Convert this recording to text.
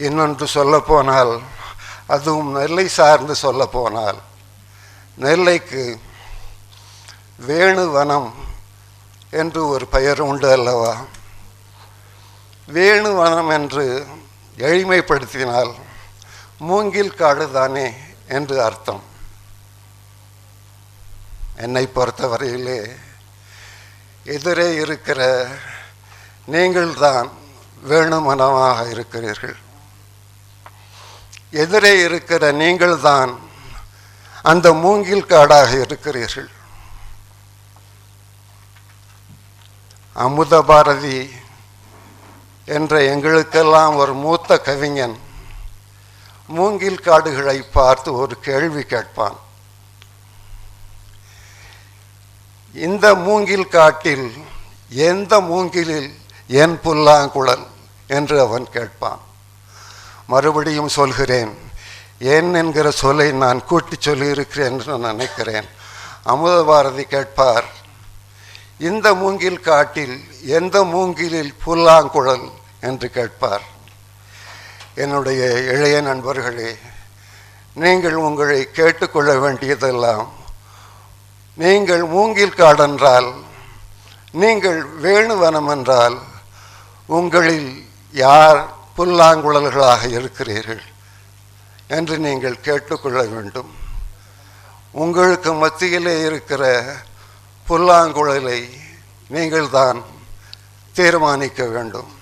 இன்னொன்று சொல்லப்போனால் அதுவும் நெல்லை சார்ந்து சொல்லப்போனால் நெல்லைக்கு வேணுவனம் என்று ஒரு பெயர் உண்டு அல்லவா? வேணுவனம் என்று எளிமைப்படுத்தினால் மூங்கில் காடு தானே என்று அர்த்தம். என்னை பொறுத்தவரையிலே எதிரே இருக்கிற நீங்கள்தான் வேணுமனமாக இருக்கிறீர்கள். எதிரே இருக்கிற நீங்கள்தான் அந்த மூங்கில் காடாக இருக்கிறீர்கள். அமுத பாரதி என்ற எங்களுக்கெல்லாம் ஒரு மூத்த கவிஞன் மூங்கில் காடுகளை பார்த்து ஒரு கேள்வி கேட்பான். இந்த மூங்கில் காட்டில் எந்த மூங்கிலில் என் புல்லாங்குழல்? என்று அவன் கேட்பான். மறுபடியும் சொல்கிறேன். ஏன் என்கிற சொல்லை நான் கூட்டி சொல்லியிருக்கிறேன் என்று நினைக்கிறேன். அமுத பாரதி கேட்பார் இந்த மூங்கில் காட்டில் எந்த மூங்கிலில் புல்லாங்குழல்? என்று கேட்பார். என்னுடைய இளைய நண்பர்களே நீங்கள் உங்களை கேட்டுக்கொள்ள வேண்டியதெல்லாம் நீங்கள் மூங்கில் காடென்றால் நீங்கள் வேணுவனம் என்றால் உங்களில் யார் புல்லாங்குழல்களாக இருக்கிறீர்கள் என்று நீங்கள் கேட்டுக்கொள்ள வேண்டும். உங்களுக்கு மத்தியிலே இருக்கிற புல்லாங்குழலை நீங்கள்தான் தீர்மானிக்க வேண்டும்.